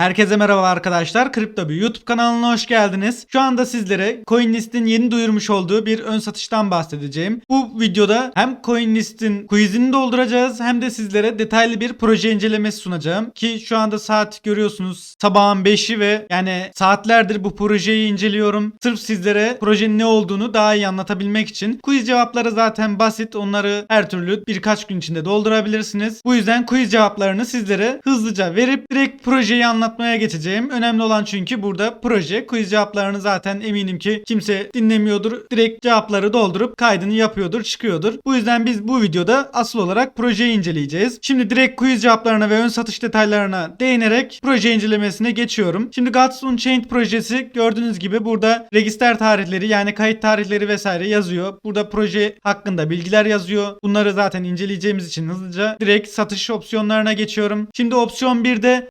Herkese merhaba arkadaşlar. Kripto bir YouTube kanalına hoş geldiniz. Şu anda sizlere CoinList'in yeni duyurmuş olduğu bir ön satıştan bahsedeceğim. Bu videoda hem CoinList'in quizini dolduracağız hem de sizlere detaylı bir proje incelemesi sunacağım. Ki şu anda saat görüyorsunuz sabahın 5'i ve yani saatlerdir bu projeyi inceliyorum. Sırf sizlere projenin ne olduğunu daha iyi anlatabilmek için. Quiz cevapları zaten basit. Onları her türlü birkaç gün içinde doldurabilirsiniz. Bu yüzden quiz cevaplarını sizlere hızlıca verip direkt projeyi anlatmaya geçeceğim. Önemli olan çünkü burada proje. Quiz cevaplarını zaten eminim ki kimse dinlemiyordur. Direkt cevapları doldurup kaydını yapıyordur, çıkıyordur. Bu yüzden biz bu videoda asıl olarak projeyi inceleyeceğiz. Şimdi direkt quiz cevaplarına ve ön satış detaylarına değinerek proje incelemesine geçiyorum. Şimdi Gods Unchained projesi gördüğünüz gibi burada register tarihleri yani kayıt tarihleri vesaire yazıyor. Burada proje hakkında bilgiler yazıyor. Bunları zaten inceleyeceğimiz için hızlıca direkt satış opsiyonlarına geçiyorum. Şimdi opsiyon 1'de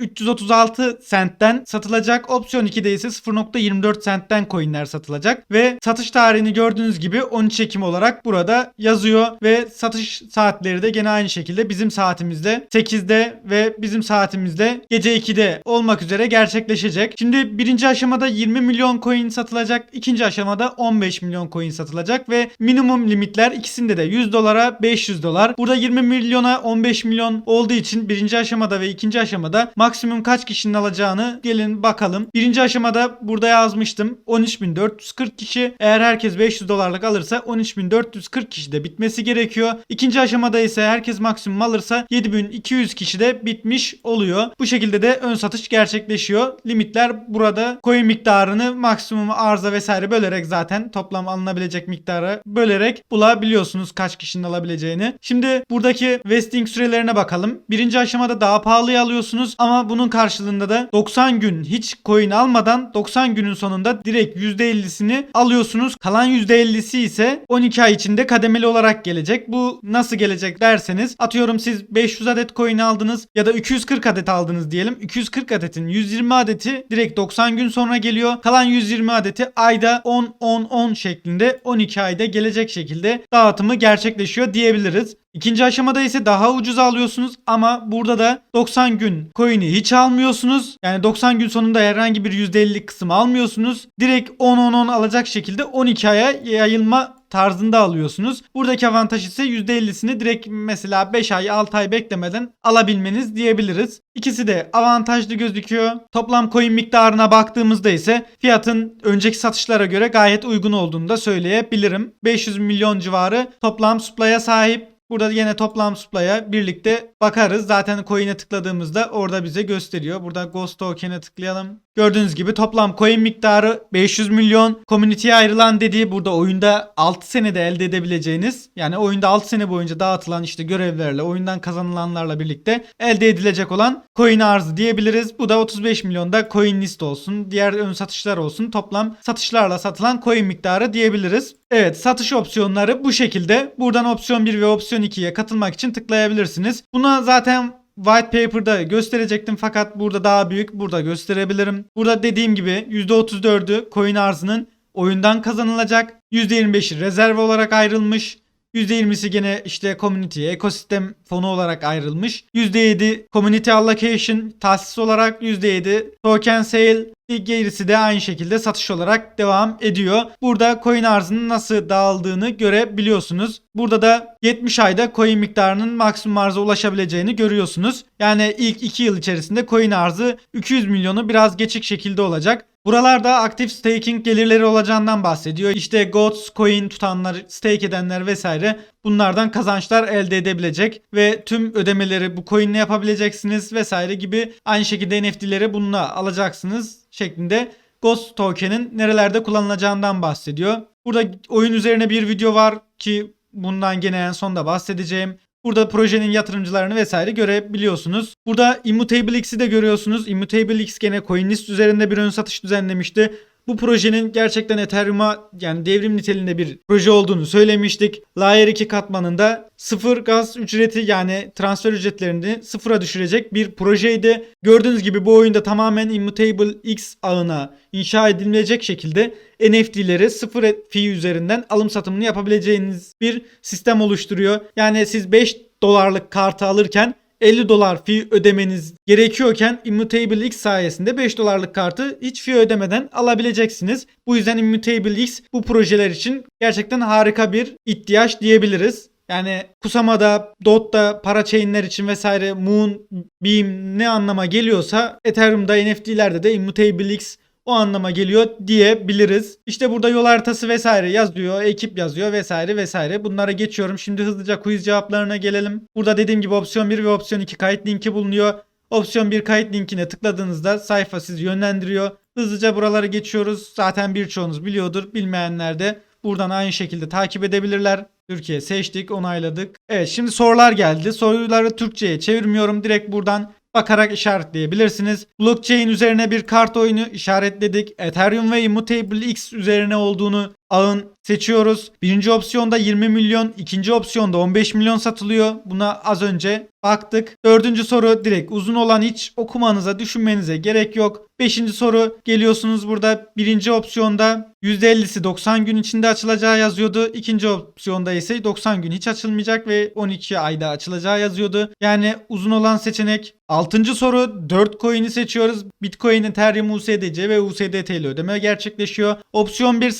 0.336 sentten satılacak. Opsiyon 2'de ise 0.24 sentten coinler satılacak. Ve satış tarihini gördüğünüz gibi 13 Ekim olarak burada yazıyor. Ve satış saatleri de gene aynı şekilde bizim saatimizde 8'de ve bizim saatimizde gece 2'de olmak üzere gerçekleşecek. Şimdi birinci aşamada 20 milyon coin satılacak. ikinci aşamada 15 milyon coin satılacak ve minimum limitler ikisinde de 100 dolara 500 dolar. Burada 20 milyona 15 milyon olduğu için birinci aşamada ve ikinci aşamada maksimum kaç kişinin alacağını gelin bakalım. Birinci aşamada burada yazmıştım 13.440 kişi. Eğer herkes 500 dolarlık alırsa 13.440 kişi de bitmesi gerekiyor. İkinci aşamada ise herkes maksimum alırsa 7200 kişi de bitmiş oluyor. Bu şekilde de ön satış gerçekleşiyor. Limitler burada coin miktarını maksimum arıza vesaire bölerek zaten toplam alınabilecek miktarı bölerek bulabiliyorsunuz kaç kişinin alabileceğini. Şimdi buradaki vesting sürelerine bakalım. Birinci aşamada daha pahalıya alıyorsunuz ama bunun karşılığında da 90 gün hiç coin almadan 90 günün sonunda direkt %50'sini alıyorsunuz. Kalan %50'si ise 12 ay içinde kademeli olarak gelecek. Bu nasıl gelecek derseniz atıyorum siz 500 adet coin aldınız ya da 240 adet aldınız diyelim. 240 adetin 120 adeti direkt 90 gün sonra geliyor. Kalan 120 adeti ayda 10 10 10 şeklinde 12 ayda gelecek şekilde dağıtımı gerçekleşiyor diyebiliriz. İkinci aşamada ise daha ucuz alıyorsunuz ama burada da 90 gün coin'i hiç almıyorsunuz. Yani 90 gün sonunda herhangi bir %50 kısım almıyorsunuz. Direkt 10-10-10 alacak şekilde 12 aya yayılma tarzında alıyorsunuz. Buradaki avantaj ise %50'sini direkt mesela 5 ay 6 ay beklemeden alabilmeniz diyebiliriz. İkisi de avantajlı gözüküyor. Toplam coin miktarına baktığımızda ise fiyatın önceki satışlara göre gayet uygun olduğunu da söyleyebilirim. 500 milyon civarı toplam supply'a sahip. Burada yine toplam supply'a birlikte bakarız. Zaten coin'e tıkladığımızda orada bize gösteriyor. Burada Ghost Token'e tıklayalım. Gördüğünüz gibi toplam coin miktarı 500 milyon. Community'ye ayrılan dediği burada oyunda 6 senede elde edebileceğiniz yani oyunda 6 sene boyunca dağıtılan işte görevlerle oyundan kazanılanlarla birlikte elde edilecek olan coin arzı diyebiliriz. Bu da 35 milyonda coin list olsun. Diğer ön satışlar olsun. Toplam satışlarla satılan coin miktarı diyebiliriz. Evet satış opsiyonları bu şekilde. Buradan opsiyon 1 ve opsiyon 2'ye katılmak için tıklayabilirsiniz. Buna zaten White Paper'da gösterecektim fakat burada daha büyük. Burada gösterebilirim. Burada dediğim gibi %34'ü coin arzının oyundan kazanılacak. %25'i rezerv olarak ayrılmış. %20'si gene işte community, ekosistem fonu olarak ayrılmış. %7 community allocation tahsis olarak %7 token sale gerisi de aynı şekilde satış olarak devam ediyor. Burada coin arzının nasıl dağıldığını görebiliyorsunuz. Burada da 70 ayda coin miktarının maksimum arza ulaşabileceğini görüyorsunuz. Yani ilk 2 yıl içerisinde coin arzı 200 milyonu biraz geçik şekilde olacak. Buralarda aktif staking gelirleri olacağından bahsediyor. İşte GOTS, coin tutanlar, stake edenler vesaire bunlardan kazançlar elde edebilecek ve tüm ödemeleri bu coin'le yapabileceksiniz vesaire gibi aynı şekilde NFT'leri bununla alacaksınız şeklinde Ghost Token'in nerelerde kullanılacağından bahsediyor. Burada oyun üzerine bir video var ki bundan gene en sonda bahsedeceğim. Burada projenin yatırımcılarını vesaire görebiliyorsunuz. Burada Immutable X'i de görüyorsunuz. Immutable X gene CoinList üzerinde bir ön satış düzenlemişti. Bu projenin gerçekten Ethereum'a yani devrim niteliğinde bir proje olduğunu söylemiştik. Layer 2 katmanında sıfır gaz ücreti yani transfer ücretlerini sıfıra düşürecek bir projeydi. Gördüğünüz gibi bu oyunda tamamen Immutable X ağına inşa edilecek şekilde NFT'leri sıfır fee üzerinden alım satımını yapabileceğiniz bir sistem oluşturuyor. Yani siz 5 dolarlık kartı alırken 50 dolar fee ödemeniz gerekiyorken Immutable X sayesinde 5 dolarlık kartı hiç fee ödemeden alabileceksiniz. Bu yüzden Immutable X bu projeler için gerçekten harika bir ihtiyaç diyebiliriz. Yani Kusama'da, Dot'ta, parachain'ler için vesaire Moon, Beam ne anlama geliyorsa Ethereum'da, NFT'lerde de Immutable X o anlama geliyor diyebiliriz. İşte burada yol haritası vesaire yazıyor, ekip yazıyor vesaire vesaire. Bunlara geçiyorum. Şimdi hızlıca quiz cevaplarına gelelim. Burada dediğim gibi opsiyon 1 ve opsiyon 2 kayıt linki bulunuyor. Opsiyon 1 kayıt linkine tıkladığınızda sayfa sizi yönlendiriyor. Hızlıca buraları geçiyoruz. Zaten birçoğunuz biliyordur. Bilmeyenler de buradan aynı şekilde takip edebilirler. Türkiye seçtik, onayladık. Evet şimdi sorular geldi. Soruları Türkçe'ye çevirmiyorum. Direkt buradan bakarak işaretleyebilirsiniz. Blockchain üzerine bir kart oyunu işaretledik. Ethereum ve Immutable X üzerine olduğunu ağın seçiyoruz. Birinci opsiyonda 20 milyon, ikinci opsiyonda 15 milyon satılıyor. Buna az önce baktık. Dördüncü soru direkt uzun olan hiç okumanıza, düşünmenize gerek yok. Beşinci soru geliyorsunuz burada birinci opsiyonda %50'si 90 gün içinde açılacağı yazıyordu. İkinci opsiyonda ise 90 gün hiç açılmayacak ve 12 ayda açılacağı yazıyordu. Yani uzun olan seçenek. Altıncı soru 4 coin'i seçiyoruz. Bitcoin, Ethereum, USDC ve USDT ile ödeme gerçekleşiyor. Opsiyon 1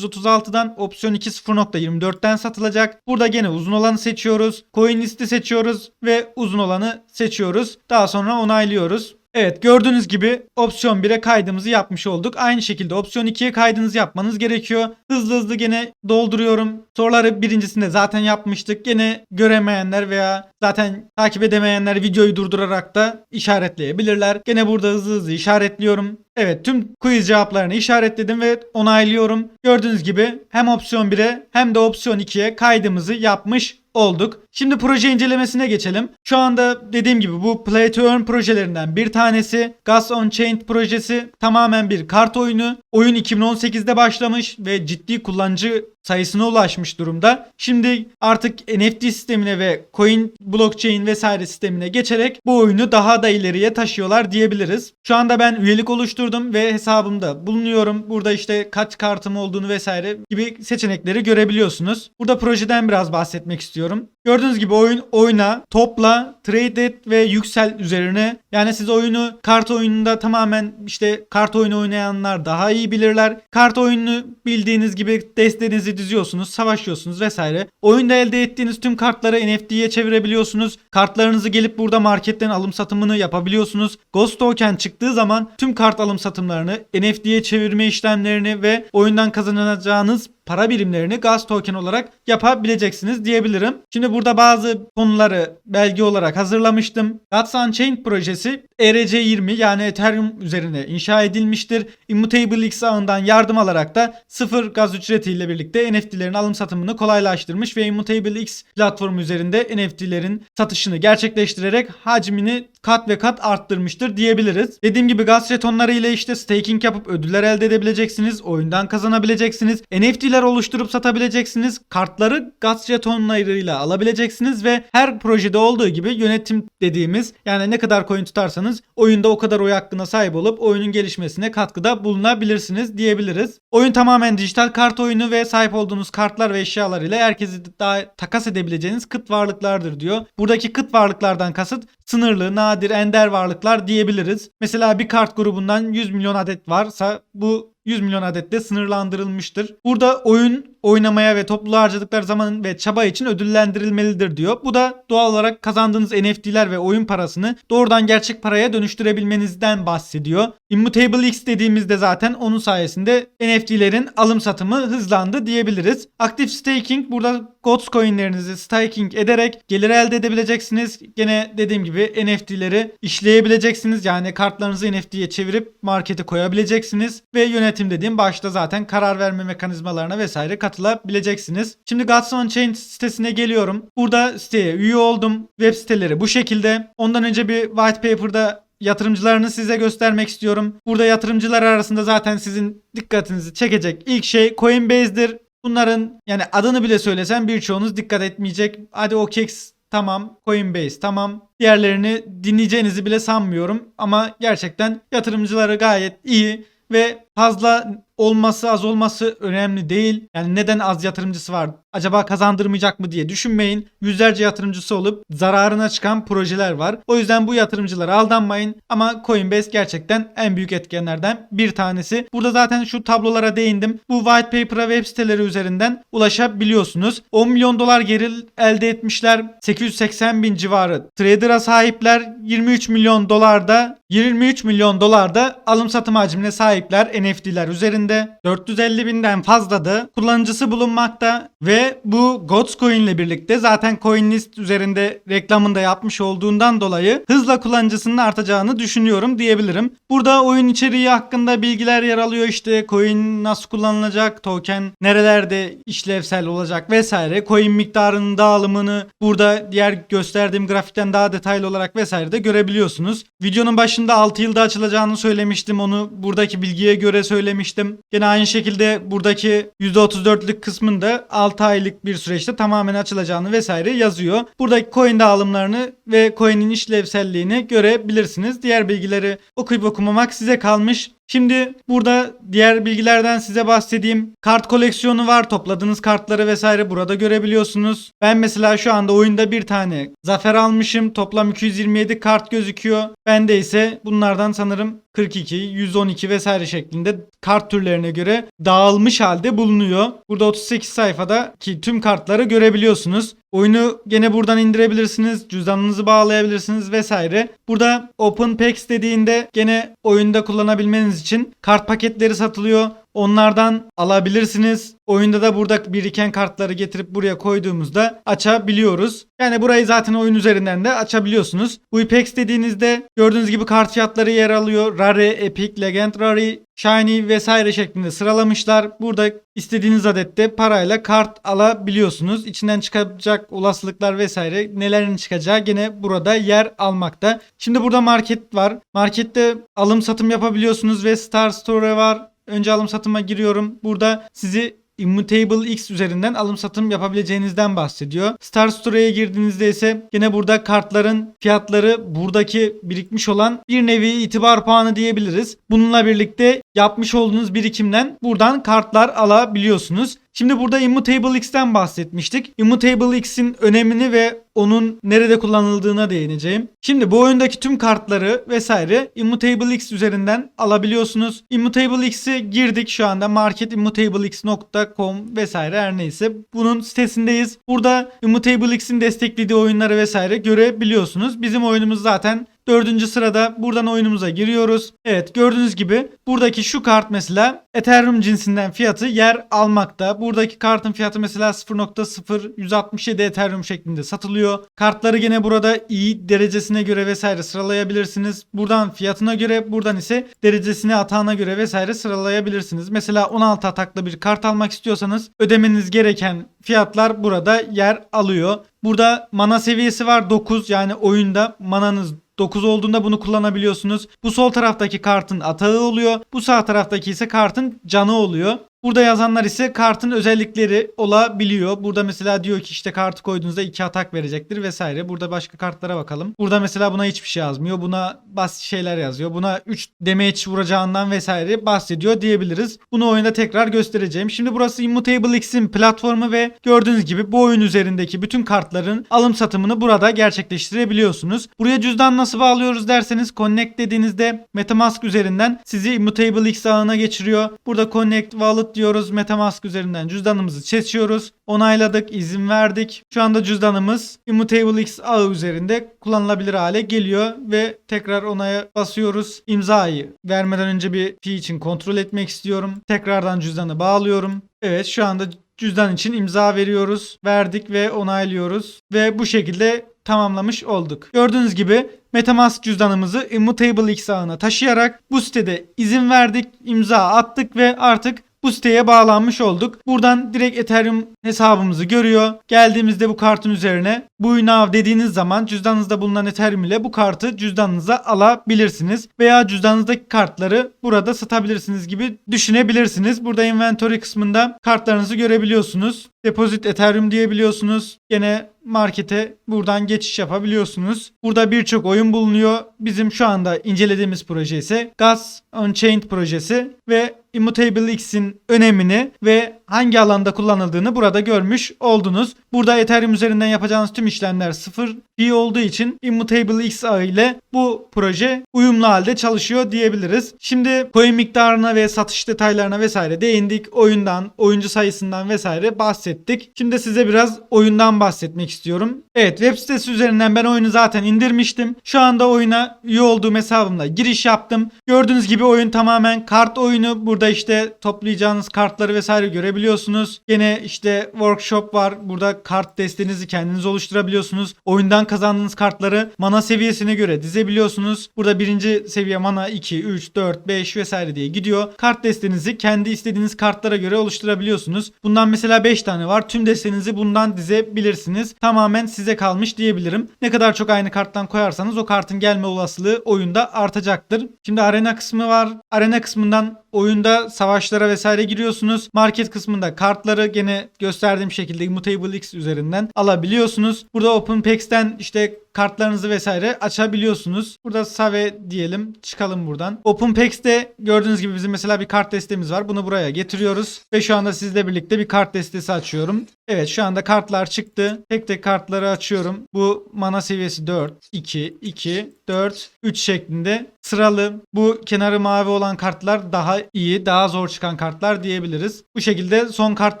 0.336'dan opsiyon 2 0.24'ten satılacak. Burada gene uzun olanı seçiyoruz. Coin listi seçiyoruz ve uzun olanı seçiyoruz. Daha sonra onaylıyoruz. Evet gördüğünüz gibi opsiyon 1'e kaydımızı yapmış olduk. Aynı şekilde opsiyon 2'ye kaydınızı yapmanız gerekiyor. Hızlı hızlı gene dolduruyorum. Soruları birincisinde zaten yapmıştık. Gene göremeyenler veya zaten takip edemeyenler videoyu durdurarak da işaretleyebilirler. Gene burada hızlı hızlı işaretliyorum. Evet tüm quiz cevaplarını işaretledim ve onaylıyorum. Gördüğünüz gibi hem opsiyon 1'e hem de opsiyon 2'ye kaydımızı yapmış olduk. Şimdi proje incelemesine geçelim. Şu anda dediğim gibi bu Play to Earn projelerinden bir tanesi. Gas on Chain projesi tamamen bir kart oyunu. Oyun 2018'de başlamış ve ciddi kullanıcı sayısına ulaşmış durumda. Şimdi artık NFT sistemine ve coin blockchain vesaire sistemine geçerek bu oyunu daha da ileriye taşıyorlar diyebiliriz. Şu anda ben üyelik oluşturdum ve hesabımda bulunuyorum. Burada işte kaç kartım olduğunu vesaire gibi seçenekleri görebiliyorsunuz. Burada projeden biraz bahsetmek istiyorum. Gördüğünüz gibi oyun oyna, topla, trade et ve yüksel üzerine. Yani siz oyunu kart oyununda tamamen işte kart oyunu oynayanlar daha iyi bilirler. Kart oyununu bildiğiniz gibi destenizi düzüyorsunuz, savaşıyorsunuz vesaire. Oyunda elde ettiğiniz tüm kartları NFT'ye çevirebiliyorsunuz. Kartlarınızı gelip burada marketten alım satımını yapabiliyorsunuz. Ghost Token çıktığı zaman tüm kart alım satımlarını, NFT'ye çevirme işlemlerini ve oyundan kazanacağınız para birimlerini gaz token olarak yapabileceksiniz diyebilirim. Şimdi burada bazı konuları belge olarak hazırlamıştım. Gods Unchained projesi ERC20 yani Ethereum üzerine inşa edilmiştir. Immutable X ağından yardım alarak da sıfır gaz ücretiyle birlikte NFT'lerin alım satımını kolaylaştırmış ve Immutable X platformu üzerinde NFT'lerin satışını gerçekleştirerek hacmini kat ve kat arttırmıştır diyebiliriz. Dediğim gibi gaz jetonları ile işte staking yapıp ödüller elde edebileceksiniz. Oyundan kazanabileceksiniz. NFT'ler oluşturup satabileceksiniz. Kartları gaz jetonlarıyla alabileceksiniz ve her projede olduğu gibi yönetim dediğimiz yani ne kadar coin tutarsanız oyunda o kadar oy hakkına sahip olup oyunun gelişmesine katkıda bulunabilirsiniz diyebiliriz. Oyun tamamen dijital kart oyunu ve sahip olduğunuz kartlar ve eşyalar ile herkesi daha takas edebileceğiniz kıt varlıklardır diyor. Buradaki kıt varlıklardan kasıt sınırlı, nadir, ender varlıklar diyebiliriz. Mesela bir kart grubundan 100 milyon adet varsa bu 100 milyon adette sınırlandırılmıştır. Burada oyun oynamaya ve topluluğa harcadıkları zaman ve çaba için ödüllendirilmelidir diyor. Bu da doğal olarak kazandığınız NFT'ler ve oyun parasını doğrudan gerçek paraya dönüştürebilmenizden bahsediyor. Immutable X dediğimizde zaten onun sayesinde NFT'lerin alım satımı hızlandı diyebiliriz. Active Staking burada GOTS coinlerinizi staking ederek gelir elde edebileceksiniz. Gene dediğim gibi NFT'leri işleyebileceksiniz. Yani kartlarınızı NFT'ye çevirip markete koyabileceksiniz. Ve yönetim dediğim başta zaten karar verme mekanizmalarına vesaire katılabileceksiniz. Şimdi Gods on Chain sitesine geliyorum. Burada siteye üye oldum. Web siteleri bu şekilde. Ondan önce bir white paper'da yatırımcılarını size göstermek istiyorum. Burada yatırımcılar arasında zaten sizin dikkatinizi çekecek ilk şey Coinbase'dir. Bunların yani adını bile söylesem birçoğunuz dikkat etmeyecek. Hadi OKEx tamam, Coinbase tamam. Diğerlerini dinleyeceğinizi bile sanmıyorum ama gerçekten yatırımcıları gayet iyi ve fazla olması az olması önemli değil. Yani neden az yatırımcısı var? Acaba kazandırmayacak mı diye düşünmeyin. Yüzlerce yatırımcısı olup zararına çıkan projeler var. O yüzden bu yatırımcılara aldanmayın. Ama Coinbase gerçekten en büyük etkenlerden bir tanesi. Burada zaten şu tablolara değindim. Bu white paper'a web siteleri üzerinden ulaşabiliyorsunuz. 10 milyon dolar geri elde etmişler. 880 bin civarı trader'a sahipler. 23 milyon dolarda 23 milyon dolarda alım satım hacmine sahipler NFT'ler üzerinde. 450 binden fazla da kullanıcısı bulunmakta ve bu Gods Coin ile birlikte zaten CoinList üzerinde reklamında yapmış olduğundan dolayı hızla kullanıcısının artacağını düşünüyorum diyebilirim. Burada oyun içeriği hakkında bilgiler yer alıyor işte coin nasıl kullanılacak, token nerelerde işlevsel olacak vesaire. Coin miktarının dağılımını burada diğer gösterdiğim grafikten daha detaylı olarak vesaire de görebiliyorsunuz. Videonun başında 6 yılda açılacağını söylemiştim. Onu buradaki bilgiye göre söylemiştim. Gene aynı şekilde buradaki %34'lük kısmında 6 aylık bir süreçte tamamen açılacağını vesaire yazıyor. Buradaki coin dağılımlarını ve coin'in işlevselliğini görebilirsiniz. Diğer bilgileri okuyup okumamak size kalmış. Şimdi burada diğer bilgilerden size bahsedeyim. Kart koleksiyonu var. Topladığınız kartları vesaire burada görebiliyorsunuz. Ben mesela şu anda oyunda bir tane zafer almışım. Toplam 227 kart gözüküyor. Bende ise bunlardan sanırım 42, 112 vesaire şeklinde kart türlerine göre dağılmış halde bulunuyor. Burada 38 sayfada ki tüm kartları görebiliyorsunuz. Oyunu gene buradan indirebilirsiniz. Cüzdanınızı bağlayabilirsiniz vesaire. Burada Open Packs dediğinde gene oyunda kullanabilmeniz için kart paketleri satılıyor. Onlardan alabilirsiniz. Oyunda da burada biriken kartları getirip buraya koyduğumuzda açabiliyoruz. Yani burayı zaten oyun üzerinden de açabiliyorsunuz. Bu Ipex dediğinizde gördüğünüz gibi kart fiyatları yer alıyor. Rare, Epic, Legend Rare, Shiny vesaire şeklinde sıralamışlar. Burada istediğiniz adette parayla kart alabiliyorsunuz. İçinden çıkacak olasılıklar vesaire nelerin çıkacağı gene burada yer almakta. Şimdi burada market var. Markette alım satım yapabiliyorsunuz ve Star Store var. Önce alım satıma giriyorum. Burada sizi Immutable X üzerinden alım satım yapabileceğinizden bahsediyor. Star Store'ya girdiğinizde ise yine burada kartların fiyatları buradaki birikmiş olan bir nevi itibar puanı diyebiliriz. Bununla birlikte yapmış olduğunuz birikimden buradan kartlar alabiliyorsunuz. Şimdi burada Immutable X'ten bahsetmiştik. Immutable X'in önemini ve onun nerede kullanıldığına değineceğim. Şimdi bu oyundaki tüm kartları vesaire Immutable X üzerinden alabiliyorsunuz. Immutable X'i girdik şu anda marketimmutablex.com vesaire her neyse. Bunun sitesindeyiz. Burada Immutable X'in desteklediği oyunları vesaire görebiliyorsunuz. Bizim oyunumuz zaten Dördüncü sırada buradan oyunumuza giriyoruz. Evet gördüğünüz gibi buradaki şu kart mesela Ethereum cinsinden fiyatı yer almakta. Buradaki kartın fiyatı mesela 0.0167 Ethereum şeklinde satılıyor. Kartları gene burada iyi derecesine göre vesaire sıralayabilirsiniz. Buradan fiyatına göre buradan ise derecesine atağına göre vesaire sıralayabilirsiniz. Mesela 16 ataklı bir kart almak istiyorsanız ödemeniz gereken fiyatlar burada yer alıyor. Burada mana seviyesi var 9 yani oyunda mananız 9 olduğunda bunu kullanabiliyorsunuz. Bu sol taraftaki kartın atağı oluyor. Bu sağ taraftaki ise kartın canı oluyor. Burada yazanlar ise kartın özellikleri olabiliyor. Burada mesela diyor ki işte kartı koyduğunuzda 2 atak verecektir vesaire. Burada başka kartlara bakalım. Burada mesela buna hiçbir şey yazmıyor. Buna basit şeyler yazıyor. Buna 3 damage vuracağından vesaire bahsediyor diyebiliriz. Bunu oyunda tekrar göstereceğim. Şimdi burası Immutable X'in platformu ve gördüğünüz gibi bu oyun üzerindeki bütün kartların alım satımını burada gerçekleştirebiliyorsunuz. Buraya cüzdan nasıl bağlıyoruz derseniz Connect dediğinizde Metamask üzerinden sizi Immutable X ağına geçiriyor. Burada Connect Wallet diyoruz. Metamask üzerinden cüzdanımızı seçiyoruz. Onayladık, izin verdik. Şu anda cüzdanımız Immutable X ağı üzerinde kullanılabilir hale geliyor ve tekrar onaya basıyoruz. İmzayı vermeden önce bir fi için kontrol etmek istiyorum. Tekrardan cüzdanı bağlıyorum. Evet şu anda cüzdan için imza veriyoruz. Verdik ve onaylıyoruz. Ve bu şekilde tamamlamış olduk. Gördüğünüz gibi Metamask cüzdanımızı Immutable X ağına taşıyarak bu sitede izin verdik, imza attık ve artık bu siteye bağlanmış olduk. Buradan direkt Ethereum hesabımızı görüyor. Geldiğimizde bu kartın üzerine bu nav dediğiniz zaman cüzdanınızda bulunan Ethereum ile bu kartı cüzdanınıza alabilirsiniz. Veya cüzdanınızdaki kartları burada satabilirsiniz gibi düşünebilirsiniz. Burada inventory kısmında kartlarınızı görebiliyorsunuz. Deposit Ethereum diyebiliyorsunuz. Gene markete buradan geçiş yapabiliyorsunuz. Burada birçok oyun bulunuyor. Bizim şu anda incelediğimiz proje ise Gas Unchained projesi ve Immutable X'in önemini ve hangi alanda kullanıldığını burada görmüş oldunuz. Burada Ethereum üzerinden yapacağınız tüm işlemler sıfır fee olduğu için Immutable X ağı ile bu proje uyumlu halde çalışıyor diyebiliriz. Şimdi coin miktarına ve satış detaylarına vesaire değindik. Oyundan, oyuncu sayısından vesaire bahsettik. Şimdi size biraz oyundan bahsetmek istiyorum. Evet web sitesi üzerinden ben oyunu zaten indirmiştim. Şu anda oyuna üye olduğum hesabımla giriş yaptım. Gördüğünüz gibi oyun tamamen kart oyunu. Burada işte toplayacağınız kartları vesaire görebiliyorsunuz. Yine işte workshop var. Burada kart destenizi kendiniz oluşturabiliyorsunuz. Oyundan kazandığınız kartları mana seviyesine göre dizebiliyorsunuz. Burada birinci seviye mana 2, 3, 4, 5 vesaire diye gidiyor. Kart destenizi kendi istediğiniz kartlara göre oluşturabiliyorsunuz. Bundan mesela 5 tane var. Tüm destenizi bundan dizebilirsiniz. Tamamen size kalmış diyebilirim. Ne kadar çok aynı karttan koyarsanız o kartın gelme olasılığı oyunda artacaktır. Şimdi arena kısmı var. Arena kısmından oyunda savaşlara vesaire giriyorsunuz. Market kısmında kartları gene gösterdiğim şekilde Immutable X üzerinden alabiliyorsunuz. Burada Open Packs'ten işte kartlarınızı vesaire açabiliyorsunuz. Burada Save diyelim. Çıkalım buradan. Open Packs'te gördüğünüz gibi bizim mesela bir kart destemiz var. Bunu buraya getiriyoruz. Ve şu anda sizle birlikte bir kart destesi açıyorum. Evet şu anda kartlar çıktı. Tek tek kartları açıyorum. Bu mana seviyesi 4, 2, 2, 4, 3 şeklinde sıralı. Bu kenarı mavi olan kartlar daha iyi, daha zor çıkan kartlar diyebiliriz. Bu şekilde son kart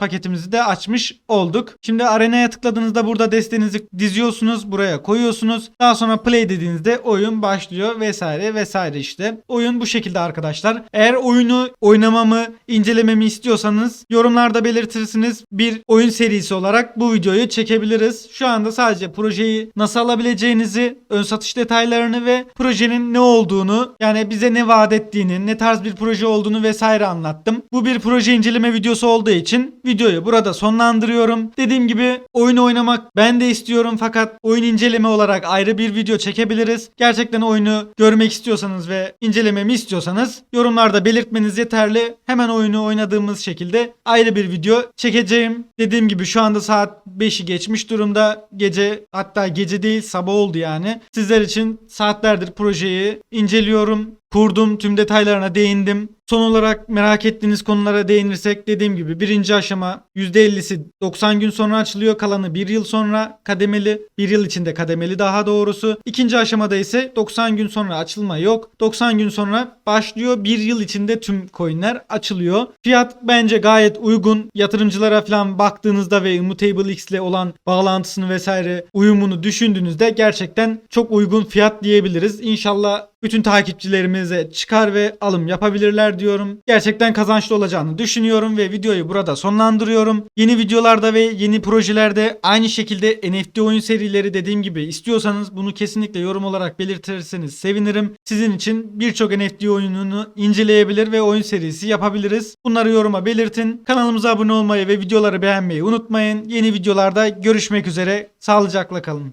paketimizi de açmış olduk. Şimdi arenaya tıkladığınızda burada destenizi diziyorsunuz. Buraya koyuyorsunuz. Daha sonra play dediğinizde oyun başlıyor vesaire vesaire işte. Oyun bu şekilde arkadaşlar. Eğer oyunu oynamamı, incelememi istiyorsanız yorumlarda belirtirsiniz. Bir oyun serisi olarak bu videoyu çekebiliriz. Şu anda sadece projeyi nasıl alabileceğinizi, ön satış detaylarını ve projenin ne olduğunu, yani bize ne vaat ettiğini, ne tarz bir proje olduğunu vesaire anlattım. Bu bir proje inceleme videosu olduğu için videoyu burada sonlandırıyorum. Dediğim gibi oyun oynamak ben de istiyorum fakat oyun inceleme olarak ayrı bir video çekebiliriz. Gerçekten oyunu görmek istiyorsanız ve incelememi istiyorsanız yorumlarda belirtmeniz yeterli. Hemen oyunu oynadığımız şekilde ayrı bir video çekeceğim. Dediğim gibi şu anda saat 5'i geçmiş durumda. Gece hatta gece değil sabah oldu yani. Sizler için saatlerdir projeyi inceliyorum. Kurdum, tüm detaylarına değindim. Son olarak merak ettiğiniz konulara değinirsek dediğim gibi birinci aşama %50'si 90 gün sonra açılıyor. Kalanı 1 yıl sonra kademeli. 1 yıl içinde kademeli daha doğrusu. İkinci aşamada ise 90 gün sonra açılma yok. 90 gün sonra başlıyor. 1 yıl içinde tüm coinler açılıyor. Fiyat bence gayet uygun. Yatırımcılara falan baktığınızda ve Immutable X ile olan bağlantısını vesaire uyumunu düşündüğünüzde gerçekten çok uygun fiyat diyebiliriz. İnşallah bütün takipçilerimize çıkar ve alım yapabilirler diyorum. Gerçekten kazançlı olacağını düşünüyorum ve videoyu burada sonlandırıyorum. Yeni videolarda ve yeni projelerde aynı şekilde NFT oyun serileri dediğim gibi istiyorsanız bunu kesinlikle yorum olarak belirtirseniz sevinirim. Sizin için birçok NFT oyununu inceleyebilir ve oyun serisi yapabiliriz. Bunları yoruma belirtin. Kanalımıza abone olmayı ve videoları beğenmeyi unutmayın. Yeni videolarda görüşmek üzere. Sağlıcakla kalın.